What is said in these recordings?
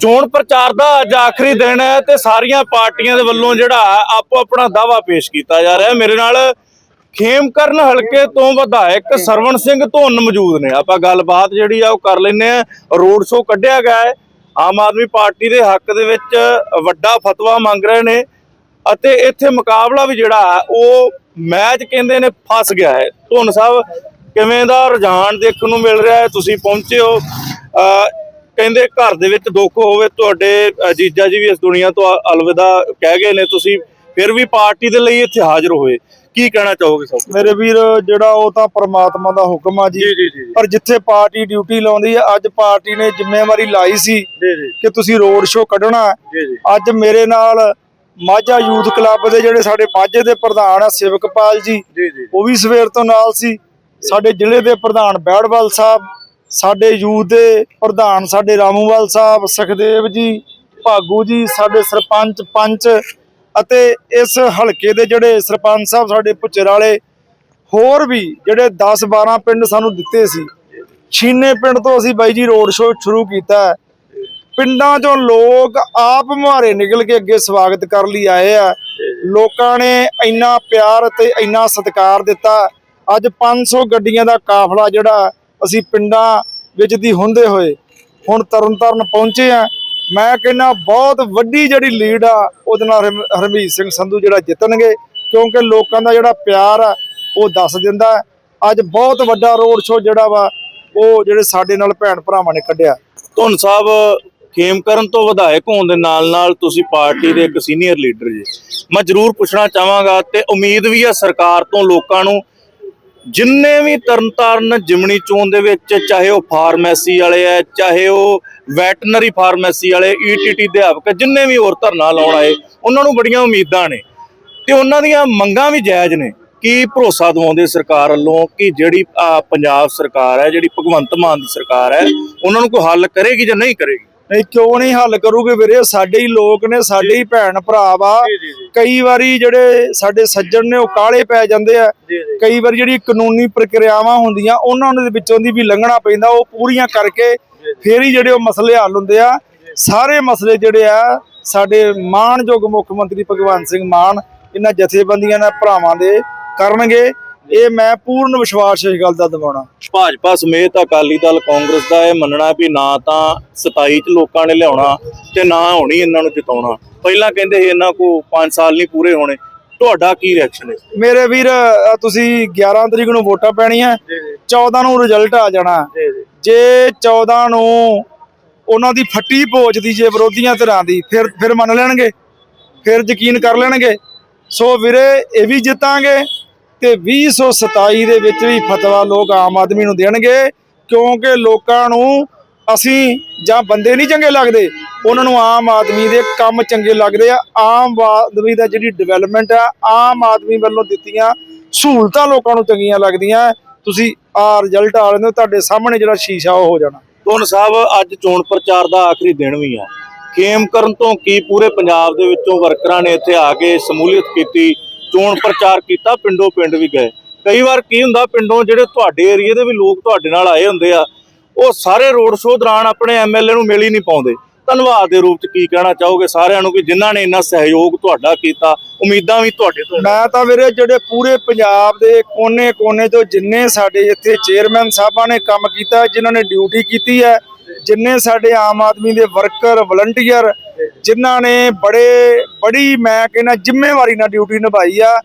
ਚੋਣ ਪ੍ਰਚਾਰ ਦਾ ਅੱਜ ਆਖਰੀ ਦਿਨ ਹੈ ਤੇ ਸਾਰੀਆਂ ਪਾਰਟੀਆਂ ਦੇ ਵੱਲੋਂ ਜਿਹੜਾ ਆਪੋ ਆਪਣਾ ਦਾਵਾ ਪੇਸ਼ ਕੀਤਾ ਜਾ ਰਿਹਾ ਮੇਰੇ ਨਾਲ ਖੇਮਕਰਨ ਹਲਕੇ ਤੋਂ ਵਿਧਾਇਕ ਸਰਵਣ ਸਿੰਘ ਧੁੰਨ ਮੌਜੂਦ ਨੇ। ਆਪਾਂ ਗੱਲਬਾਤ ਜਿਹੜੀ ਆ ਉਹ ਕਰ ਲੈਨੇ ਆ ਰੋਡ ਸ਼ੋਅ ਕੱਢਿਆ ਗਿਆ ਹੈ। ਆਮ ਆਦਮੀ ਪਾਰਟੀ ਦੇ ਹੱਕ ਦੇ ਵਿੱਚ ਵੱਡਾ ਫਤਵਾ ਮੰਗ ਰਹੇ ਨੇ ਅਤੇ ਇੱਥੇ ਮੁਕਾਬਲਾ ਵੀ ਜਿਹੜਾ ਉਹ ਮੈਚ ਕਹਿੰਦੇ ਨੇ ਫਸ ਗਿਆ ਹੈ। ਧੁੰਨ ਸਾਹਿਬ, ਕਿਵੇਂ ਦਾ ਰੁਝਾਨ ਦੇਖਣ ਨੂੰ ਮਿਲ ਰਿਹਾ ਹੈ? ਤੁਸੀਂ ਪਹੁੰਚੇ ਹੋ। ਅਹ ਕਹਿੰਦੇ ਘਰ ਦੇ ਵਿੱਚ ਦੁੱਖ ਹੋਵੇ ਤੁਹਾਡੇ ਜੀਜਾ ਜੀ ਵੀ ਇਸ ਦੁਨੀਆ ਤੋਂ ਅਲਵਿਦਾ ਕਹਿ ਗਏ ਨੇ ਤੁਸੀਂ ਫਿਰ ਵੀ ਪਾਰਟੀ ਦੇ ਲਈ ਇੱਥੇ ਹਾਜ਼ਰ ਹੋਏ। ਕੀ ਕਹਿਣਾ ਚਾਹੋਗੇ ਸਭ ਮੇਰੇ ਵੀਰ ਜਿਹੜਾ ਉਹ ਤਾਂ ਪ੍ਰਮਾਤਮਾ ਦਾ ਹੁਕਮ ਆ ਜੀ। ਪਰ ਜਿੱਥੇ ਪਾਰਟੀ ਡਿਊਟੀ ਲਾਉਂਦੀ ਹੈ ਅੱਜ ਪਾਰਟੀ ਨੇ ਜ਼ਿੰਮੇਵਾਰੀ ਲਾਈ ਸੀ ਕਿ ਤੁਸੀਂ ਰੋਡ ਸ਼ੋਅ ਕੱਢਣਾ। ਅੱਜ ਮੇਰੇ ਨਾਲ ਮਾਝਾ ਯੂਥ ਕਲੱਬ ਦੇ ਜਿਹੜੇ ਸਾਡੇ ਮਾਝੇ ਦੇ ਪ੍ਰਧਾਨ ਆ ਸੇਵਕਪਾਲ ਜੀ। ਉਹ ਵੀ ਸਵੇਰ ਤੋਂ ਨਾਲ ਸੀ। ਸਾਡੇ ਜ਼ਿਲ੍ਹੇ ਦੇ ਪ੍ਰਧਾਨ ਬੈੜਵਾਲ ਸਾਹਿਬ ਸਾਡੇ ਯੂਥ ਦੇ ਪ੍ਰਧਾਨ ਸਾਡੇ ਰਾਮੂਵਾਲ ਸਾਹਿਬ, ਸੁਖਦੇਵ ਜੀ, ਭਾਗੂ ਜੀ, ਸਾਡੇ ਸਰਪੰਚ ਪੰਚ ਅਤੇ ਇਸ ਹਲਕੇ ਦੇ ਜਿਹੜੇ ਸਰਪੰਚ ਸਾਹਿਬ ਸਾਡੇ ਪੁੱਚਰ ਵਾਲੇ, ਹੋਰ ਵੀ ਜਿਹੜੇ 10 12 ਪਿੰਡ ਸਾਨੂੰ ਦਿੱਤੇ ਸੀ। ਛੀਨੇ ਪਿੰਡ ਤੋਂ ਅਸੀਂ ਬਾਈ ਜੀ ਰੋਡ ਸ਼ੋਅ ਸ਼ੁਰੂ ਕੀਤਾ ਪਿੰਡਾਂ ਚੋਂ ਲੋਕ ਆਪ ਮੁਹਾਰੇ ਨਿਕਲ ਕੇ ਅੱਗੇ ਸਵਾਗਤ ਕਰ ਲਈ ਆਏ ਆ। ਲੋਕਾਂ ਨੇ ਇੰਨਾ ਪਿਆਰ ਅਤੇ ਇੰਨਾ ਸਤਿਕਾਰ ਦਿੱਤਾ। ਅੱਜ 500 ਗੱਡੀਆਂ ਦਾ ਕਾਫਲਾ ਜਿਹੜਾ ਅਸੀਂ ਪਿੰਡਾਂ ਵਿੱਚ ਦੀ ਹੁੰਦੇ ਹੋਏ ਹੁਣ ਤਰਨਤਾਰਨ ਪਹੁੰਚੇ ਆ ਮੈਂ ਕਹਿੰਦਾ ਬਹੁਤ ਵੱਡੀ ਜਿਹੜੀ ਲੀਡ ਆ, ਉਹਦੇ ਨਾਲ ਹਰਮ- ਹਰਮੀਤ ਸਿੰਘ ਸੰਧੂ ਜਿਹੜਾ ਜਿੱਤਣਗੇ, ਕਿਉਂਕਿ ਲੋਕਾਂ ਦਾ ਜਿਹੜਾ ਪਿਆਰ ਆ, ਉਹ ਦੱਸ ਦਿੰਦਾ ਅੱਜ ਬਹੁਤ ਵੱਡਾ ਰੋਡ ਸ਼ੋਅ ਜਿਹੜਾ ਵਾ, ਉਹ ਜਿਹੜੇ ਸਾਡੇ ਨਾਲ ਭੈਣ ਭਰਾਵਾਂ ਨੇ ਕੱਢਿਆ। ਧੁਨ ਸਾਹਿਬ ਖੇਮਕਰਨ ਤੋਂ ਵਿਧਾਇਕ ਹੋਣ ਦੇ ਨਾਲ ਨਾਲ ਤੁਸੀਂ ਪਾਰਟੀ ਦੇ ਇੱਕ ਸੀਨੀਅਰ ਲੀਡਰ ਜੀ। ਮੈਂ ਜ਼ਰੂਰ ਪੁੱਛਣਾ ਚਾਹਾਂਗਾ ਤੇ ਉਮੀਦ ਵੀ ਹੈ ਸਰਕਾਰ ਤੋਂ ਲੋਕਾਂ ਨੂੰ ਜਿੰਨੇ ਵੀ ਤਰਨਤਾਰਨ ਜਿਮਣੀ ਚੋਣ ਦੇ ਵਿੱਚ ਚਾਹੇ ਉਹ ਫਾਰਮੇਸੀ ਵਾਲੇ ਆ ਚਾਹੇ ਉਹ ਵੈਟਨਰੀ ਫਾਰਮੇਸੀ ਵਾਲੇ ਈਟੀਟੀ ਅਧਿਆਪਕ, ਜਿੰਨੇ ਵੀ ਹੋਰ ਧਰਨਾ ਲਾਉਣ ਆਏ, ਉਹਨਾਂ ਨੂੰ ਬੜੀਆਂ ਉਮੀਦਾਂ ਨੇ। ਤੇ ਉਹਨਾਂ ਦੀਆਂ ਮੰਗਾਂ ਵੀ ਜਾਇਜ਼ ਨੇ ਕੀ ਭਰੋਸਾ ਦਿਵਾਉਂਦੇ ਸਰਕਾਰ ਵੱਲੋਂ ਕਿ ਜਿਹੜੀ ਪੰਜਾਬ ਸਰਕਾਰ ਹੈ, ਜਿਹੜੀ ਭਗਵੰਤ ਮਾਨ ਦੀ ਸਰਕਾਰ ਹੈ, ਉਹਨਾਂ ਨੂੰ ਕੋਈ ਹੱਲ ਕਰੇਗੀ ਜਾਂ ਨਹੀਂ ਕਰੇਗੀ। ਨਹੀਂ ਕਿਉਂ ਨਹੀਂ ਹੱਲ ਕਰੂਗੇ ਵੀਰੇ? ਸਾਡੇ ਹੀ ਲੋਕ ਨੇ ਸਾਡੇ ਹੀ ਭੈਣ ਭਰਾ ਵਾ। ਕਈ ਵਾਰੀ ਜਿਹੜੇ ਸਾਡੇ ਸੱਜਣ ਨੇ ਉਹ ਕਾਲੇ ਪੈ ਜਾਂਦੇ ਆ। ਕਈ ਵਾਰੀ ਜਿਹੜੀ ਕਾਨੂੰਨੀ ਪ੍ਰਕਿਰਿਆਵਾਂ ਹੁੰਦੀਆਂ ਉਹਨਾਂ ਦੇ ਵਿੱਚੋਂ ਦੀ ਵੀ ਲੰਘਣਾ ਪੈਂਦਾ ਉਹ ਪੂਰੀਆਂ ਕਰਕੇ ਫੇਰ ਹੀ ਜਿਹੜੇ ਉਹ ਮਸਲੇ ਹੱਲ ਹੁੰਦੇ ਆ। ਸਾਰੇ ਮਸਲੇ ਜਿਹੜੇ ਆ ਸਾਡੇ ਮਾਣਯੋਗ ਮੁੱਖ ਮੰਤਰੀ ਭਗਵੰਤ ਸਿੰਘ ਮਾਨ ਇਹਨਾਂ ਜਥੇਬੰਦੀਆਂ ਨਾਲ ਭਰਾਵਾਂ ਦੇ ਕਰਨਗੇ। ਇਹ ਮੈਂ ਪੂਰਨ ਵਿਸ਼ਵਾਸ ਇਸ ਗੱਲ ਦਾ ਦਿਵਾਉਣਾ। ਭਾਜਪਾ ਸਮੇਤ ਅਕਾਲੀ ਦਲ ਕਾਂਗਰਸ ਦਾ ਇਹ ਮੰਨਣਾ ਵੀ ਨਾ ਤਾਂ 27 ਚ ਲੋਕਾਂ ਨੇ ਲਿਆਉਣਾ ਤੇ ਨਾ ਹੋਣੀ ਇਹਨਾਂ ਨੂੰ ਜਿਤਾਉਣਾ। ਪਹਿਲਾਂ ਕਹਿੰਦੇ ਸੀ ਇਹਨਾਂ ਕੋ 5 ਸਾਲ ਨਹੀਂ ਪੂਰੇ ਹੋਣੇ। ਤੁਹਾਡਾ ਕੀ ਰਿਐਕਸ਼ਨ ਹੈ? ਮੇਰੇ ਵੀਰ ਤੁਸੀਂ 11 ਤਰੀਕ ਨੂੰ ਵੋਟਾਂ ਪੈਣੀਆਂ 14 ਨੂੰ ਰਿਜ਼ਲਟ ਆ ਜਾਣਾ। ਜੇ 14 ਨੂੰ ਉਹਨਾਂ ਦੀ ਫੱਟੀ ਪੋਚਦੀ ਜੇ ਵਿਰੋਧੀਆਂ ਧਿਰਾਂ ਦੀ ਫਿਰ ਫਿਰ ਮੰਨ ਲੈਣਗੇ ਫਿਰ ਯਕੀਨ ਕਰ ਲੈਣਗੇ। ਸੋ ਵੀਰੇ ਇਹ ਵੀ ਜਿੱਤਾਂਗੇ। ਤੇ 2027 ਦੇ ਵਿੱਚ ਵੀ ਫਤਵਾ ਲੋਕ ਆਮ ਆਦਮੀ ਨੂੰ ਦੇਣਗੇ, ਕਿਉਂਕਿ ਲੋਕਾਂ ਨੂੰ ਅਸੀਂ ਜਾਂ ਬੰਦੇ ਨਹੀਂ ਚੰਗੇ ਲੱਗਦੇ, ਉਹਨਾਂ ਨੂੰ ਆਮ ਆਦਮੀ ਦੇ ਕੰਮ ਚੰਗੇ ਲੱਗਦੇ ਆ। ਆਮ ਆਦਮੀ ਦਾ ਜਿਹੜੀ ਡਿਵੈਲਪਮੈਂਟ ਆ, ਆਮ ਆਦਮੀ ਵੱਲੋਂ ਦਿੱਤੀਆਂ ਸਹੂਲਤਾਂ ਲੋਕਾਂ ਨੂੰ ਚੰਗੀਆਂ ਲੱਗਦੀਆਂ। ਤੁਸੀਂ ਆ ਰਿਜ਼ਲਟ ਆ ਰਹੇ ਹੋ, ਤੁਹਾਡੇ ਸਾਹਮਣੇ ਜਿਹੜਾ ਸ਼ੀਸ਼ਾ ਉਹ ਹੋ ਜਾਣਾ। ਧੁੰਨ ਸਾਹਿਬ, ਅੱਜ ਚੋਣ ਪ੍ਰਚਾਰ ਦਾ ਆਖਰੀ ਦਿਨ ਵੀ ਆ। ਖੇਮ ਕਰਨ ਤੋਂ ਕੀ ਪੂਰੇ ਪੰਜਾਬ ਦੇ ਵਿੱਚੋਂ ਵਰਕਰਾਂ ਨੇ ਇੱਥੇ ਆ ਕੇ ਸਮੂਲੀਅਤ ਕੀਤੀ? ਚੋਣ ਪ੍ਰਚਾਰ ਕੀਤਾ, ਪਿੰਡੋਂ ਪਿੰਡ ਵੀ ਗਏ। ਕਈ ਵਾਰ ਕੀ ਹੁੰਦਾ, ਪਿੰਡੋਂ ਜਿਹੜੇ ਤੁਹਾਡੇ ਏਰੀਏ ਦੇ ਵੀ ਲੋਕ ਤੁਹਾਡੇ ਨਾਲ ਆਏ ਹੁੰਦੇ ਆ, ਉਹ ਸਾਰੇ ਰੋਡ ਸ਼ੋਅ ਦੌਰਾਨ ਆਪਣੇ ਐਮਐਲਏ ਨੂੰ ਮਿਲ ਹੀ ਨਹੀਂ ਪਾਉਂਦੇ। ਧੰਨਵਾਦ ਦੇ ਰੂਪ ਚ ਕੀ ਕਹਿਣਾ ਚਾਹੋਗੇ ਸਾਰਿਆਂ ਨੂੰ ਕਿ ਜਿਨ੍ਹਾਂ ਨੇ ਇੰਨਾ ਸਹਿਯੋਗ ਤੁਹਾਡਾ ਕੀਤਾ, ਉਮੀਦਾਂ ਵੀ ਤੁਹਾਡੇ ਤੋਂ ਮੈਂ ਤਾਂ ਵੀਰੇ ਜਿਹੜੇ ਪੂਰੇ ਪੰਜਾਬ ਦੇ ਕੋਨੇ-ਕੋਨੇ ਤੋਂ ਜਿੰਨੇ ਸਾਡੇ ਇੱਥੇ ਚੇਅਰਮੈਨ ਸਾਹਿਬਾਂ ਨੇ ਕੰਮ ਕੀਤਾ, ਜਿਨ੍ਹਾਂ ਨੇ ਡਿਊਟੀ ਕੀਤੀ ਹੈ ਜਿੰਨੇ ਸਾਡੇ ਆਮ ਆਦਮੀ ਦੇ ਵਰਕਰ ਵਲੰਟੀਅਰ ਜਿਨ੍ਹਾਂ ਨੇ ਬੜੇ, ਬੜੀ ਮੈਂ ਕਹਿੰਦਾ ਜ਼ਿੰਮੇਵਾਰੀ ਨਾਲ ਡਿਊਟੀ ਨਿਭਾਈ ਆ,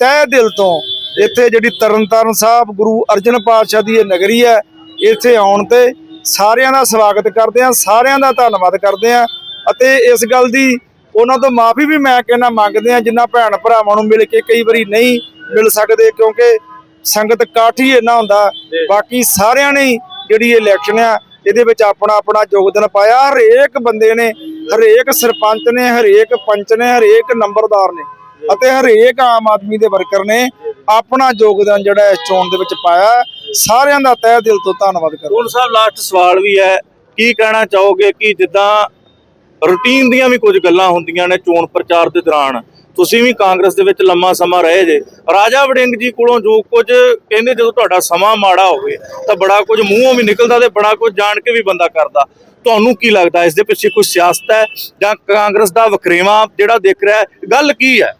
ਤਹਿ ਦਿਲ ਤੋਂ ਇੱਥੇ ਜਿਹੜੀ ਤਰਨਤਾਰਨ ਸਾਹਿਬ ਗੁਰੂ ਅਰਜਨ ਪਾਤਸ਼ਾਹ ਦੀ ਇਹ ਨਗਰੀ ਹੈ, ਇੱਥੇ ਆਉਣ ਤੇ ਸਾਰਿਆਂ ਦਾ ਸਵਾਗਤ ਕਰਦੇ ਆ ਸਾਰਿਆਂ ਦਾ ਧੰਨਵਾਦ ਕਰਦੇ ਆ ਅਤੇ ਇਸ ਗੱਲ ਦੀ ਉਹਨਾਂ ਤੋਂ ਮਾਫੀ ਵੀ ਮੈਂ ਕਹਿੰਦਾ ਮੰਗਦੇ ਆ ਜਿਨ੍ਹਾਂ ਭੈਣ ਭਰਾਵਾਂ ਨੂੰ ਮਿਲ ਕੇ ਕਈ ਵਾਰੀ ਨਹੀਂ ਮਿਲ ਸਕਦੇ, ਕਿਉਂਕਿ ਸੰਗਤ ਕਾਠੀ ਇੰਨਾ ਹੁੰਦਾ, ਬਾਕੀ ਸਾਰਿਆਂ ਨੇ ਜਿਹੜੀ ਇਲੈਕਸ਼ਨ ਆ ਇਹਦੇ ਵਿੱਚ ਆਪਣਾ ਆਪਣਾ ਯੋਗਦਾਨ ਪਾਇਆ। ਹਰੇਕ ਬੰਦੇ ਨੇ, ਹਰੇਕ ਸਰਪੰਚ ਨੇ, ਹਰੇਕ ਪੰਚ ਨੇ, ਹਰੇਕ ਨੰਬਰਦਾਰ ਨੇ ਅਤੇ ਹਰੇਕ ਆਮ ਆਦਮੀ ਦੇ ਵਰਕਰ ਨੇ ਆਪਣਾ ਯੋਗਦਾਨ ਜਿਹੜਾ ਇਸ ਚੋਣ ਦੇ ਵਿੱਚ ਪਾਇਆ। ਸਾਰਿਆਂ ਦਾ ਤਹਿ ਦਿਲ ਤੋਂ ਧੰਨਵਾਦ ਕਰਦਾ। ਧੁੰਨ ਸਾਹਿਬ ਲਾਸਟ ਸਵਾਲ ਵੀ ਹੈ, ਕੀ ਕਹਿਣਾ ਚਾਹੋਗੇ ਕਿ ਜਿੱਦਾਂ ਰੂਟੀਨ ਦੀਆਂ ਵੀ ਕੁਝ ਗੱਲਾਂ ਹੁੰਦੀਆਂ ਨੇ ਚੋਣ ਪ੍ਰਚਾਰ ਦੇ ਦੌਰਾਨ? ਤੁਸੀਂ ਵੀ ਕਾਂਗਰਸ ਦੇ ਵਿੱਚ ਲੰਮਾ ਸਮਾਂ ਰਹੇ ਜੇ। ਰਾਜਾ ਵੜਿੰਗ ਜੀ ਕੋਲੋਂ ਜੋ ਕੁਝ ਕਹਿੰਦੇ ਜਦੋਂ ਤੁਹਾਡਾ ਸਮਾਂ ਮਾੜਾ ਹੋਵੇ, ਤਾਂ ਬੜਾ ਕੁਝ ਮੂੰਹੋਂ ਵੀ ਨਿਕਲਦਾ ਤੇ ਬੜਾ ਕੁਝ ਜਾਣ ਕੇ ਵੀ ਬੰਦਾ ਕਰਦਾ। ਤੁਹਾਨੂੰ ਕੀ ਲੱਗਦਾ? ਇਸ ਦੇ ਪਿੱਛੇ ਕੋਈ ਸਿਆਸਤ ਹੈ ਜਾਂ ਕਾਂਗਰਸ ਦਾ ਵਖਰੇਵਾਂ ਜਿਹੜਾ ਦਿਖ ਰਿਹਾ ਗੱਲ ਕੀ ਹੈ?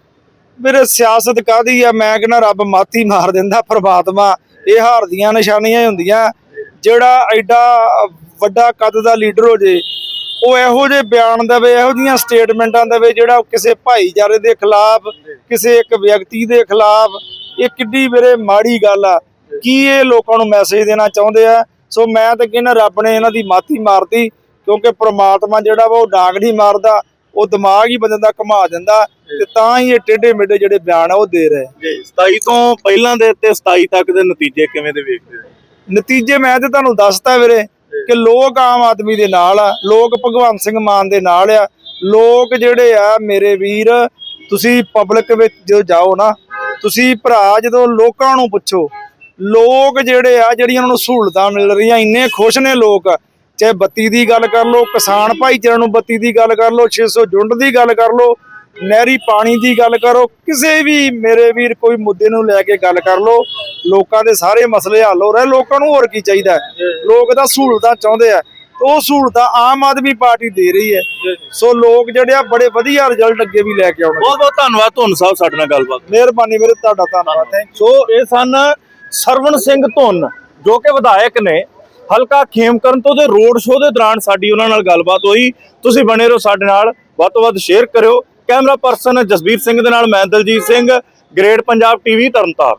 ਮੇਰੇ ਸਿਆਸਤ ਕਾਦੀ ਆ? ਮੈਂ ਕਹਿੰਦਾ ਰੱਬ ਮਾਤੀ ਮਾਰ ਦਿੰਦਾ ਪ੍ਰਮਾਤਮਾ। ਇਹ ਹਾਰ ਦੀਆਂ ਨਿਸ਼ਾਨੀਆਂ ਹੀ ਹੁੰਦੀਆਂ। ਜਿਹੜਾ ਐਡਾ ਵੱਡਾ ਕੱਦ ਦਾ ਲੀਡਰ ਹੋ ਜੇ ਉਹ ਇਹੋ ਜਿਹੇ ਬਿਆਨ ਦੇਵੇ ਇਹੋ ਜਿਹੀਆਂ ਸਟੇਟਮੈਂਟਾਂ ਦੇਵੇ ਜਿਹੜਾ ਕਿਸੇ ਭਾਈਚਾਰੇ ਦੇ ਖਿਲਾਫ ਕਿਸੇ ਇੱਕ ਵਿਅਕਤੀ ਦੇ ਖਿਲਾਫ ਇਹ ਕਿੱਡੀ ਮੇਰੇ ਮਾੜੀ ਗੱਲ ਆ। ਕੀ ਇਹ ਲੋਕਾਂ ਨੂੰ ਮੈਸੇਜ ਦੇਣਾ ਚਾਹੁੰਦੇ ਆ? ਸੋ ਮੈਂ ਤਾਂ ਕਹਿੰਦਾ ਰੱਬ ਨੇ ਇਹਨਾਂ ਦੀ ਮਾਤੀ ਮਾਰਤੀ ਕਿਉਂਕਿ ਪ੍ਰਮਾਤਮਾ ਜਿਹੜਾ ਵਾ ਉਹ ਡਾਂਗ ਨਹੀਂ ਮਾਰਦਾ ਉਹ ਦਿਮਾਗ ਹੀ ਬੰਦੇ ਦਾ ਘੁਮਾ ਦਿੰਦਾ ਤੇ ਤਾਂ ਹੀ ਇਹ ਟੇਢੇ ਮੇਢੇ ਜਿਹੜੇ ਬਿਆਨ ਆ ਉਹ ਦੇ ਰਹੇ। ਜੀ 27 ਤੋਂ ਪਹਿਲਾਂ ਦੇ ਤੇ 27 ਤੱਕ ਦੇ ਨਤੀਜੇ ਕਿਵੇਂ ਦੇ ਵੇਖਦੇ ਹੋ? ਨਤੀਜੇ ਮੈਂ ਤੇ ਤੁਹਾਨੂੰ ਦੱਸਤਾ ਵੀਰੇ ਕਿ ਲੋਕ ਆਮ ਆਦਮੀ ਦੇ ਨਾਲ ਆ, ਲੋਕ ਭਗਵੰਤ ਸਿੰਘ ਮਾਨ ਦੇ ਨਾਲ ਆ। ਲੋਕ ਜਿਹੜੇ ਆ, ਮੇਰੇ ਵੀਰ, ਤੁਸੀਂ ਪਬਲਿਕ ਵਿੱਚ ਜਦੋਂ ਜਾਓ ਨਾ, ਤੁਸੀਂ ਭਰਾ ਜਦੋਂ ਲੋਕਾਂ ਨੂੰ ਪੁੱਛੋ, ਲੋਕ ਜਿਹੜੇ ਆ, ਜਿਹੜੀਆਂ ਉਹਨਾਂ ਨੂੰ ਸਹੂਲਤਾਂ ਮਿਲ ਰਹੀਆਂ, ਇੰਨੇ ਖੁਸ਼ ਨੇ ਲੋਕ। ਚਾਹੇ ਬੱਤੀ ਦੀ ਗੱਲ ਕਰ ਲਓ, ਕਿਸਾਨ ਭਾਈਚਾਰੇ ਨੂੰ ਬੱਤੀ ਦੀ ਗੱਲ ਕਰ ਲਓ 600 ਜੁੰਡ ਦੀ ਗੱਲ ਕਰ ਲਓ ਨਹਿਰੀ ਪਾਣੀ ਦੀ ਗੱਲ ਕਰੋ ਕਿਸੇ ਵੀ ਮੇਰੇ ਵੀਰ ਕੋਈ ਮੁੱਦੇ ਨੂੰ ਲੈ ਕੇ ਗੱਲ ਕਰ ਲਓ ਲੋਕਾਂ ਦੇ ਸਾਰੇ ਮਸਲੇ ਹੱਲ ਹੋ ਰਹੇ ਲੋਕਾਂ ਨੂੰ ਹੋਰ ਕੀ ਚਾਹੀਦਾ? ਲੋਕ ਤਾਂ ਸਹੂਲਤਾਂ ਚਾਹੁੰਦੇ ਆ ਉਹ ਸਹੂਲਤਾਂ ਆਮ ਆਦਮੀ ਪਾਰਟੀ ਦੇ ਰਹੀ ਹੈ। ਸੋ ਲੋਕ ਜਿਹੜੇ ਆ ਬੜੇ ਵਧੀਆ ਰਿਜ਼ਲਟ ਅੱਗੇ ਵੀ ਲੈ ਕੇ ਆਉਣਗੇ। ਬਹੁਤ ਬਹੁਤ ਧੰਨਵਾਦ ਤੁਹਾਨੂੰ ਸਾਹਿਬ ਸਾਡੇ ਨਾਲ ਗੱਲਬਾਤ। ਮਿਹਰਬਾਨੀ ਮੇਰੇ ਤੁਹਾਡਾ ਧੰਨਵਾਦ ਥੈਂਕ ਸੋ ਇਹ ਸਨ ਸਰਵਣ ਸਿੰਘ ਧੁੰਨ ਜੋ ਕਿ ਵਿਧਾਇਕ ਨੇ। ਹਲਕਾ ਖੇਮਕਰਨ ਤੋਂ ਦੇ ਰੋਡ ਸ਼ੋਅ ਦੇ ਦੌਰਾਨ ਸਾਡੀ ਉਹਨਾਂ ਨਾਲ ਗੱਲਬਾਤ ਹੋਈ। ਤੁਸੀਂ ਬਣੇ ਰਹੋ ਸਾਡੇ ਨਾਲ ਵੱਧ ਤੋਂ ਵੱਧ ਸ਼ੇਅਰ ਕਰਿਓ। ਕੈਮਰਾ ਪਰਸਨ ਜਸਬੀਰ ਸਿੰਘ ਦੇ ਨਾਲ ਮੈਂ ਦਲਜੀਤ ਸਿੰਘ ਗ੍ਰੇਡ ਪੰਜਾਬ ਟੀਵੀ ਤਰਨਤਾਰਨ।